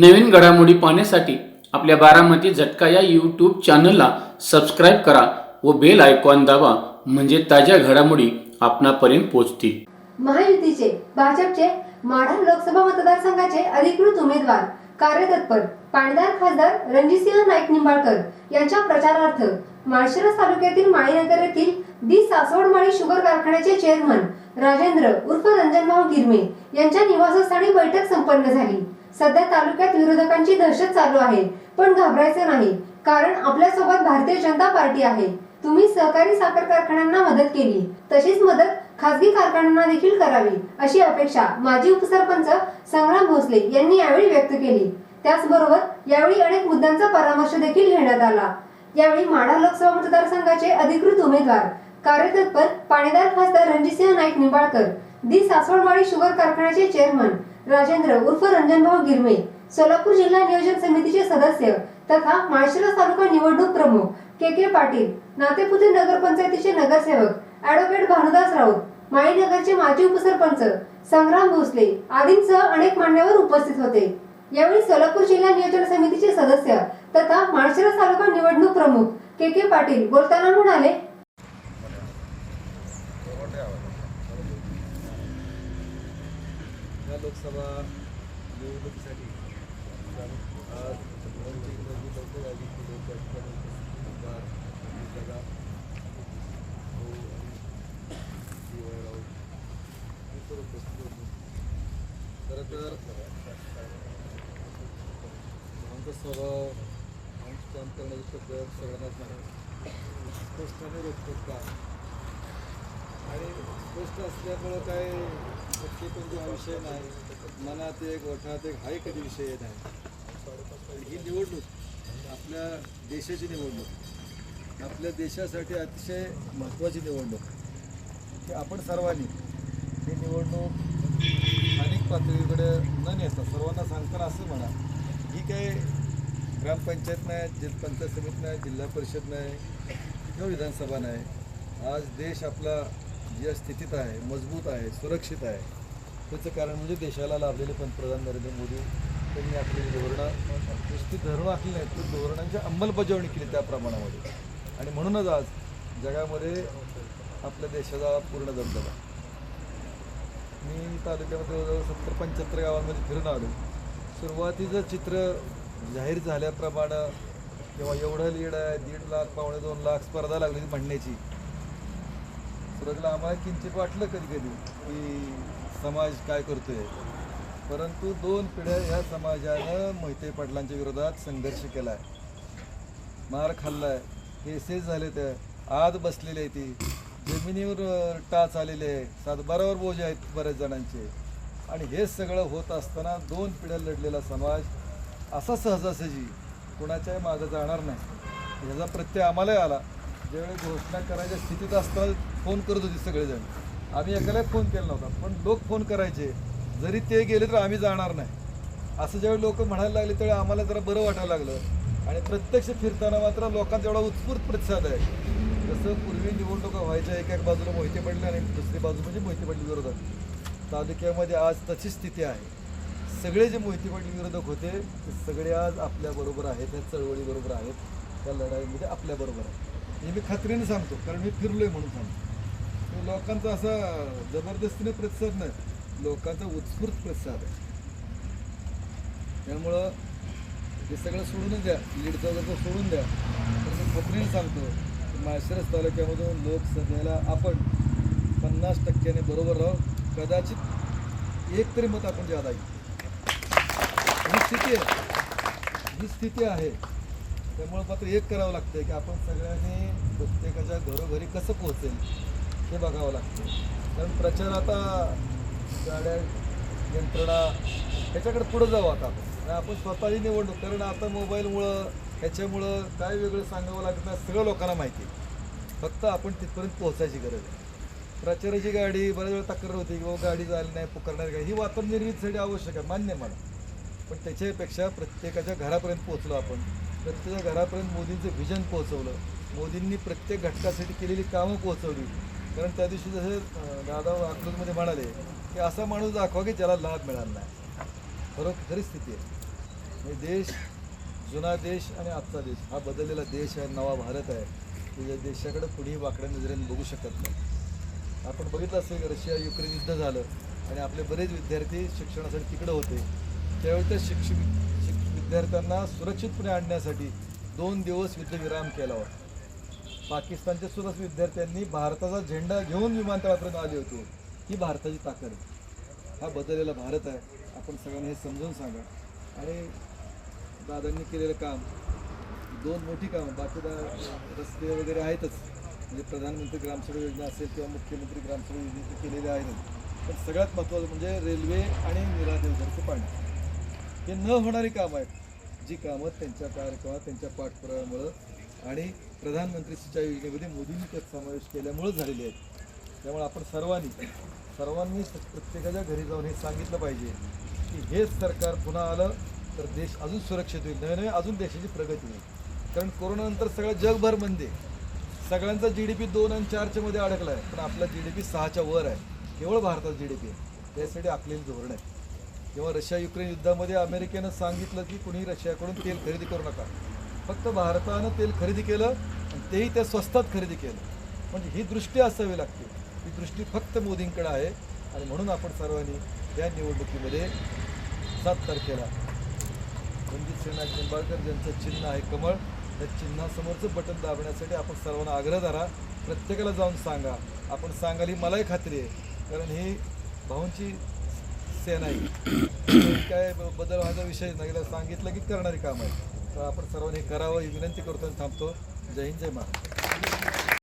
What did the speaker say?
नवीन घडामोडी पाहण्यासाठी आपल्या बारामती झटका या यूट्यूब चॅनलला सबस्क्राईब करा व बेल आयकॉन दाबा म्हणजे ताज्या घडामोडी आपणापर्यंत पोहोचतील. महायुतीचे भाजपचे माढा लोकसभा मतदारसंघाचे अधिकृत उमेदवार कार्यतत्पर पाणीदार खासदार रणजितसिंह नाईक निंबाळकर यांच्या प्रचारार्थ माळशिरस तालुक्यातील माळीनगर येथील सासवड माळी शुगर कारखान्याचे चेअरमन राजेंद्र उर्फ रंजनभाऊ गिरमे यांच्या निवासस्थानी बैठक संपन्न झाली. सध्या तालुक्यात विरोधकांची दहशत चालू आहे पण घाबरायचं नाही कारण आपल्यासोबत भारतीय जनता पार्टी आहे. तुम्ही सहकारी साखर कारखान्यांना मदत केली तशीच मदत खासगी कारखान्यांना देखील करावी अशी अपेक्षा माजी उपसरपंच संग्राम भोसले यांनी यावेळी व्यक्त केली. त्याचबरोबर यावेळी अनेक मुद्द्यांचा परामर्श देखील घेण्यात आला. यावेळी माढा लोकसभा मतदारसंघाचे अधिकृत उमेदवार कार्यतत्पर पाणीदार खासदार रणजितसिंह नाईक निंबाळकर दी सासवडमाळी शुगर कारखान्याचे चेअरमन राजेंद्र उर्फ रंजनभाऊ गिरमे सोलापूर जिल्हा नियोजन समितीचे सदस्य तथा माळशिरस तालुका निवडणूक प्रमुख के के पाटील नातेपुते नगरपंचायतीचे नगरसेवक ऍडव्होकेट भानुदास राऊत माळीनगरचे माजी उपसरपंच संग्राम भोसले आदींसह अनेक मान्यवर उपस्थित होते. यावेळी सोलापूर जिल्हा नियोजन समितीचे सदस्य तथा माळशिरस तालुका निवडणूक प्रमुख के के पाटील बोलताना म्हणाले या लोकसभा निवडणुकीसाठी आज दोनची लवकर आली की लोक या ठिकाणी भाऊ आणि वाय राऊत हे तर उपस्थित होते खरं तर आमचा स्वभाव आमचं काम करण्याची पद्धत सगळ्यांनाच नाही स्पष्टपणे रोखतो का आणि स्पष्ट असल्यामुळं काय प्रत्येक विषय नाही. मनात एक ओठात एक हा कधी विषय नाही. ही निवडणूक आपल्या देशाची निवडणूक आपल्या देशासाठी अतिशय महत्त्वाची निवडणूक. की आपण सर्वांनी ही निवडणूक स्थानिक पातळीकडे न नेता सर्वांना सांगताना असं म्हणा ही काय ग्रामपंचायत नाही जिल्हा पंचायत समिती नाही जिल्हा परिषद नाही किंवा विधानसभा नाही. आज देश आपला ज्या स्थितीत आहे मजबूत आहे सुरक्षित आहे त्याचं कारण म्हणजे देशाला लाभलेले पंतप्रधान नरेंद्र मोदी त्यांनी आपली धोरणं नुसती धोरणं आखली नाहीत तर धोरणांची अंमलबजावणी केली त्या प्रमाणामध्ये. आणि म्हणूनच आज जगामध्ये आपल्या देशाचा पूर्ण दबदबा मी तालुक्यामध्ये जवळजवळ सत्तर पंच्याहत्तर गावांमध्ये फिरून आलो. सुरुवातीचं चित्र जाहीर झाल्याप्रमाणे किंवा एवढं लीड आहे दीड लाख पावणे दोन लाख स्पर्धा लागली म्हणण्याची. सुरुवातीला आम्हाला किंचित वाटलं कधी कधी की समाज काय करतोय. परंतु दोन पिढ्या ह्या समाजानं मोहिते पाटलांच्या विरोधात संघर्ष केला आहे मार खाल्लाय. केसेस झाले त्या आत बसलेली आहे ती. जमिनीवर टाच आलेले आहे. सातबारावर बोजे आहेत बऱ्याच जणांचे. आणि हे सगळं होत असताना दोन पिढ्या लढलेला समाज असा सहजासहजी कुणाच्याही मागं जाणार नाही. ह्याचा प्रत्यय आम्हालाही आला. ज्यावेळी घोषणा करायच्या स्थितीत असताना फोन करत होती सगळेजण. आम्ही एकालाही फोन केला नव्हता. पण लोक फोन करायचे. जरी ते गेले तर आम्ही जाणार नाही. असं ज्यावेळी लोक म्हणायला लागले त्यावेळी आम्हाला जरा बरं वाटायला लागलं. आणि प्रत्यक्ष फिरताना मात्र लोकांचा एवढा उत्स्फूर्त प्रतिसाद आहे. जसं पूर्वी निवडणुका व्हायच्या एका एक बाजूला मोहिते पडले आणि दुसरी बाजू म्हणजे मोहिते पडली विरोधक. तालुक्यामध्ये आज तशी स्थिती आहे. सगळे जे मोहिते पाटील विरोधक होते ते सगळे आज आपल्याबरोबर आहेत त्या चळवळीबरोबर आहेत. त्या लढाईमध्ये आपल्याबरोबर आहेत. हे मी खात्रीने सांगतो कारण मी फिरलोय म्हणून सांगतो. लोकांचा असा जबरदस्तीने प्रतिसाद नाही लोकांचा उत्स्फूर्त प्रतिसाद आहे. त्यामुळं हे सगळं सोडूनच द्या लीडचा जर सोडून द्या तर मी खात्रीने सांगतो माळशिरस तालुक्यामधून लोकसभेला आपण पन्नास टक्क्याने बरोबर राहू. कदाचित एक तरी मत आपण ज्यादा येईल ही स्थिती आहे. ही स्थिती आहे. त्यामुळं मात्र एक करावं लागतं की आपण सगळ्यांनी प्रत्येकाच्या घरोघरी कसं पोहोचेल हे बघावं लागतं कारण प्रचार आता गाड्या यंत्रणा ह्याच्याकडे पुढं जाऊ आता आपण. आपण स्वतःही निवडणूक कारण आता मोबाईलमुळं ह्याच्यामुळं काय वेगळं सांगावं लागत नाही सगळं लोकांना माहिती आहे. फक्त आपण तिथपर्यंत पोहोचायची गरज आहे. प्रचाराची गाडी बऱ्याच वेळा तक्रार होती की गाडी झाली नाही पुकारणारी गाडी ही वातावरण निर्मितीसाठी आवश्यक आहे मान्य मला. पण त्याच्यापेक्षा प्रत्येकाच्या घरापर्यंत पोहोचलो आपण प्रत्येक घरापर्यंत मोदींचं व्हिजन पोहोचवलं. मोदींनी प्रत्येक घटकासाठी केलेली कामं पोहोचवली. कारण त्या दिवशी जसे दादा आकृतीमध्ये म्हणाले की असा माणूस दाखवा की ज्याला लाभ मिळाला नाही. खरोखर खरी स्थिती आहे. देश जुना देश आणि आजचा देश हा बदललेला देश आहे नवा भारत आहे. की या देशाकडे कुणीही वाकड्या नजरेने बघू शकत नाही. आपण बघितलं असेल रशिया युक्रेन युद्ध झालं आणि आपले बरेच विद्यार्थी शिक्षणासाठी तिकडे होते. त्यावेळी त्या शिक्षक विद्यार्थ्यांना सुरक्षितपणे आणण्यासाठी दोन दिवस युद्धविराम केला होता. पाकिस्तानच्या सुद्धा विद्यार्थ्यांनी भारताचा झेंडा घेऊन विमानतळापर्यंत आले होते. ही भारताची ताकद आहे. हा बदललेला भारत आहे. आपण सगळ्यांना हे समजून सांगा. आणि दादांनी केलेलं काम दोन मोठी कामं बाकी रस्ते वगैरे आहेतच. म्हणजे प्रधानमंत्री ग्रामसडक योजना असेल किंवा मुख्यमंत्री ग्रामसडक योजना ते केलेले पण सगळ्यात महत्त्वाचं म्हणजे रेल्वे आणि निरा पाणी. हे न होणारी कामं आहेत. जी कामं त्यांच्या कार्यक्रमात त्यांच्या पाठपुराव्यामुळं आणि प्रधानमंत्री सिंचाई योजनेमध्ये मोदींनी त्यात समावेश केल्यामुळं झालेली आहेत. त्यामुळे आपण सर्वांनी सर्वांनी प्रत्येकाच्या घरी जाऊन हे सांगितलं पाहिजे की हेच सरकार पुन्हा आलं तर देश अजून सुरक्षित होईल. नव्हे नव्हे अजून देशाची प्रगती होईल. कारण कोरोनानंतर सगळं जगभर मंदी सगळ्यांचा जी डी पी दोन आणि चारच्या मध्ये अडकला आहे पण आपला जी डी पी सहाच्या वर आहे. केवळ भारताचा जी डी पी आहे. त्यासाठी आखलेली धोरण आहे. जेव्हा रशिया युक्रेन युद्धामध्ये अमेरिकेनं सांगितलं की कुणी रशियाकडून तेल खरेदी करू नका. फक्त भारतानं तेल खरेदी केलं आणि तेही त्या स्वस्तात खरेदी केलं. म्हणजे ही दृष्टी असावी लागते. ही दृष्टी फक्त मोदींकडे आहे आणि म्हणून आपण सर्वांनी या निवडणुकीमध्ये सात तारखेला रणजित सिंह निंबाळकर ज्यांचं चिन्ह आहे कमळ त्या चिन्हासमोरचं बटन दाबण्यासाठी आपण सर्वांना आग्रह धरा. प्रत्येकाला जाऊन सांगा. आपण सांगाल ही मलाही खात्री आहे. कारण ही भाऊंची सेना आहे. काय बदल माझा विषय नाही. सांगितलं की करणारी काम आहे तर आपण सर्वांनी करावं ही विनंती करतो आणि थांबतो. जय हिंद जय महाराष्ट्र.